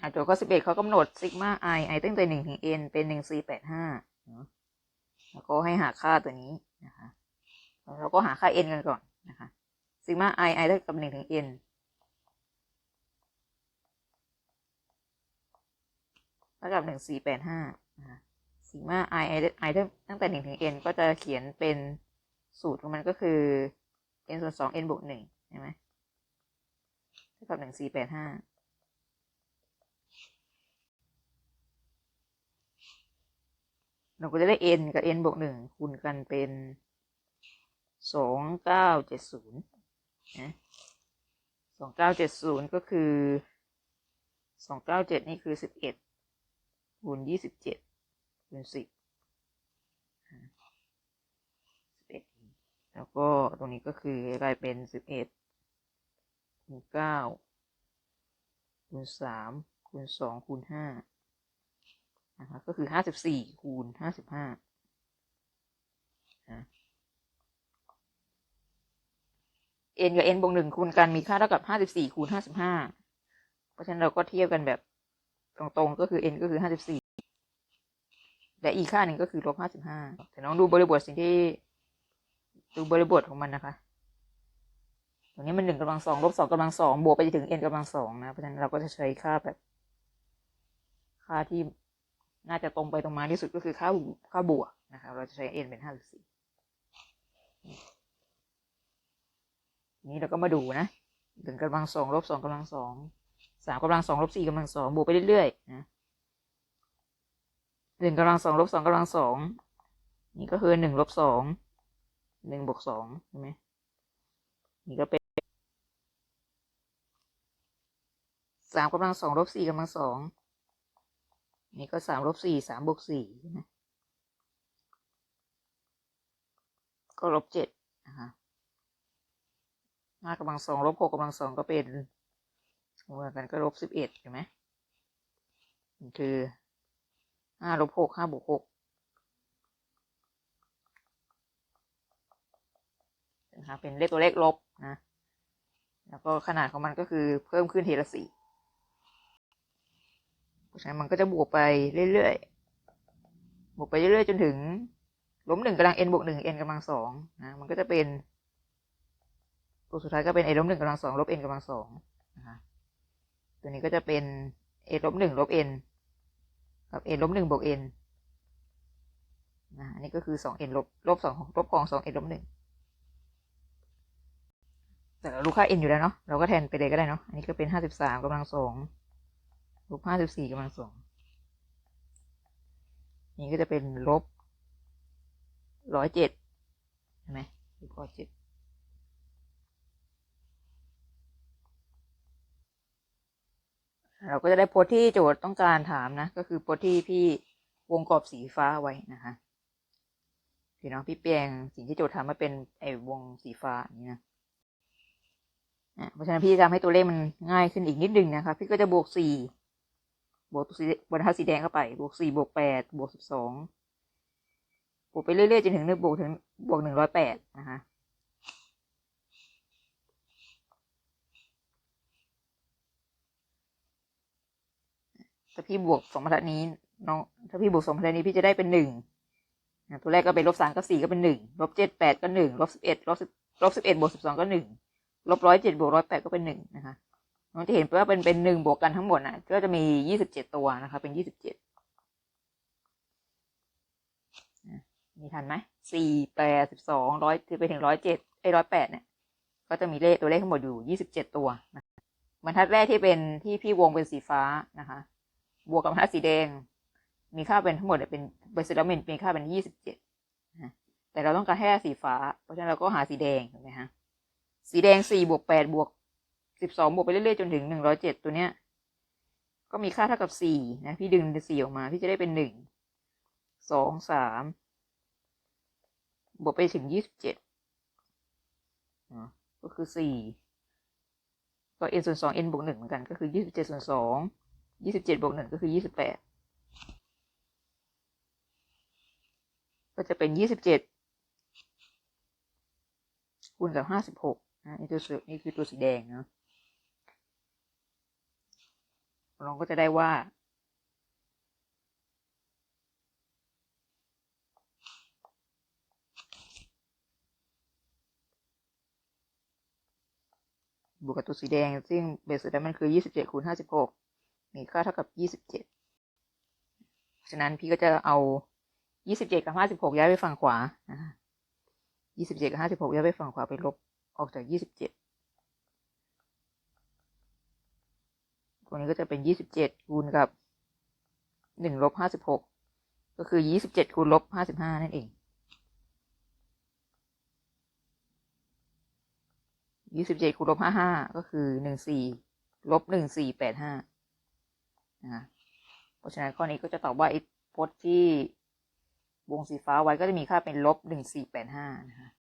อ่าโจทย์ข้อสิบเอ็ดเขากำหนดซิกมาไอไอตั้งแต่หนึ่งถึงเอ็นเป็นหนึ่งสี่แปดห้าแล้วก็ให้หาค่าตัวนี้นะคะเราก็หาค่า n กันก่อนนะคะซิกมาไอไอเท่ากับหนึ่งถึง n เท่ากับหนึ่งสี่แปดห้าซิกมาไอไอไอตั้งแต่หนึ่งถึง n ก็จะเขียนเป็นสูตรของมันก็คือ n ส่วนสอง n บวกหนึ่งใช่ไหมเท่ากับหนึ่งสี่แปดห้า เราก็จะได้ n กับ n บวกหนึ่งคูณกันเป็นสองเก้าเจ็ดศูนย์นะสองเก้าเจ็ดศูนย์ก็คือสองเก้าเจ็ดนี่คือสิบเอ็ดคูณยี่สิบเจ็ดคูณสิบสิบเอ็ดแล้วก็ตรงนี้ก็คือกลายเป็นสิบเอ็ดคูณเก้าคูณสามคูณสองคูณห้า นะคะก็คือห้าสิบสี่คูณห้าสิบห้าเอ็นกับเอ็นบวกหนึ่งคูณกันมีค่าเท่ากับห้าสิบสี่คูณห้าสิบห้าเพราะฉะนั้นเราก็เทียบกันแบบตรงๆก็คือ n ก็คือห้าสิบสี่และอีกค่าหนึ่งก็คือลบห้าสิบห้าแต่น้องดูบริบทสิ่งที่ดูบริบทของมันนะคะตรงนี้มันหนึ่งกำลังสองลบสองกำลังสองบวกไปถึง n กำลังสองนะ เพราะฉะนั้นเราก็จะใช้ค่าแบบ ค่าที่ น่าจะตรงไปตรงมาที่สุดก็คือค่าค่าบวกนะครับเราจะใช้ n เป็นห้าสิบสี่นี้เราก็มาดูนะหนึ่งกำลังสองลบสองกำลังสองสามกำลังสองลบสี่กำลังสองบวกไปเรื่อยๆนะหนึ่งกำลังสองลบสองกำลังสองนี่ก็คือหนึ่งลบสองหนึ่งบวกสองใช่ไหมนี่ก็เป็นสามกำลังสองลบสี่กำลังสอง นี่ก็สามลบสี่สามบวกสี่ใช่ไหมก็ลบเจ็ดนะคะห้ากำลังสองลบหกกำลังสองก็เป็นรวมกันก็ลบสิบเอ็ดใช่ไหมคือห้าลบหกห้าบวกหกนะคะเป็นเลขตัวเลขลบนะ แล้วก็ขนาดของมันก็คือเพิ่มขึ้นทีละสี่ เพราะฉะนั้นมันก็จะบวกไปเรื่อยๆ บวกไปเรื่อยๆ จนถึงลบหนึ่งกำลัง n บวกหนึ่ง n กำลังสองนะ มันก็จะเป็น ตัวสุดท้ายก็เป็น n ลบหนึ่งกำลังสองลบ n กำลังสองนะคะตัวนี้ก็จะเป็น n ลบหนึ่งลบ n กับ n ลบหนึ่งบวก n นะอันนี้ก็คือสอง n ลบลบสองลบของสอง n ลบหนึ่งแต่เรารู้ค่า n อยู่แล้วเนาะ เราก็แทนไปเลยก็ได้เนาะ อันนี้ก็เป็นห้าสิบสามกำลังสอง ลบห้าสิบสี่กำลังสองนี่ก็จะเป็นลบร้อยเจ็ดใช่ไหมลบร้อยเจ็ดเราก็จะได้โพสที่โจทย์ต้องการถามนะ ก็คือโพสที่พี่วงกรอบสีฟ้าไว้นะคะพี่น้องพี่แปลงสิ่งที่โจทย์ทำมาเป็นไอ้วงสีฟ้านี้นะเพราะฉะนั้นพี่จะทำให้ตัวเลขมันง่ายขึ้นอีกนิดนึงนะคะ พี่ก็จะบวกสี่ บวกสีบนทัดสีแดงเข้าไปบวกสี่บวกแปดบวกสิบสองบวกไปเรื่อยๆจนถึงหนึ่งบวกถึงบวกหนึ่งร้อยแปดนะคะถ้าพี่บวกสองบรรทัดนี้น้องถ้าพี่บวกสองบรรทัดนี้พี่จะได้เป็นหนึ่งตัวแรกก็เป็นลบสามกับสี่ก็เป็นหนึ่งลบเจ็ดแปดก็หนึ่งลบสิบเอ็ดลบสิบลบสิบเอ็ดบวกสิบสองก็หนึ่งลบร้อยเจ็ดบวกร้อยแปดก็เป็นหนึ่งนะคะ น้องจะเห็นว่าเป็นเป็นหนึ่งบวกกันทั้งหมดนะก็จะมียี่สิบเจ็ดตัวนะคะ เป็นยี่สิบเจ็ดมีทันไหมสี่แปดสิบสองร้อยไปถึงร้อยเจ็ดไอ้ร้อยแปดเนี่ย ก็จะมีเลขตัวเลขทั้งหมดอยู่ยี่สิบเจ็ดตัวนะบรรทัดแรกที่เป็นที่พี่วงเป็นสีฟ้านะคะ บวกกับบรรทัดสีแดง มีค่าเป็นทั้งหมดเป็นเบอร์เซลเมนมีค่าเป็นยี่สิบเจ็ดแต่เราต้องการแค่สีฟ้า เพราะฉะนั้นเราก็หาสีแดงถูกไหมฮะสีแดงสี่บวกแปดบวก สิบสองบวกไปเรื่อยๆจนถึงหนึ่งร้อยเจ็ดตัวเนี้ย ก็มีค่าเท่ากับสี่นะ พี่ดึงสี่ออกมา พี่จะได้เป็นหนึ่งสองสามบวกไปถึงยี่สิบเจ็ดก็คือสี่ก็ n ส่วนสอง n บวกหนึ่งเหมือนกันก็คือยี่สิบเจ็ดส่วนสองยี่สิบเจ็ดบวกหนึ่งก็คือยี่สิบแปดก็จะเป็นยี่สิบเจ็ดคูณกับห้าสิบหกนะนี่ตัวนี่คือตัวสีแดงเนาะ เราก็จะได้ว่า บวกกับตัวสีแดง ซึ่งเบสเซอมันคือ 27คูณ56 มีค่าเท่ากับ 27 ฉะนั้นพี่ก็จะเอา 27 กับ 56 ย้ายไปฝั่งขวา 27 กับ 56 ย้ายไปฝั่งขวาไปลบออกจาก 27 ตัวนี้ก็จะเป็นยี่สิบเจ็ดคูณกับหนึ่งลบห้าสิบหกก็คือยี่สิบเจ็ดคูณลบห้าสิบห้านั่นเองยี่สิบเจ็ดคูณลบห้าห้าก็คือหนึ่งสี่ลบหนึ่งสี่แปดห้านะคะเพราะฉะนั้นข้อนี้ก็จะตอบว่าไอ้พจน์ที่วงสีฟ้าไว้ก็จะมีค่าเป็นลบหนึ่งสี่แปดห้านะคะ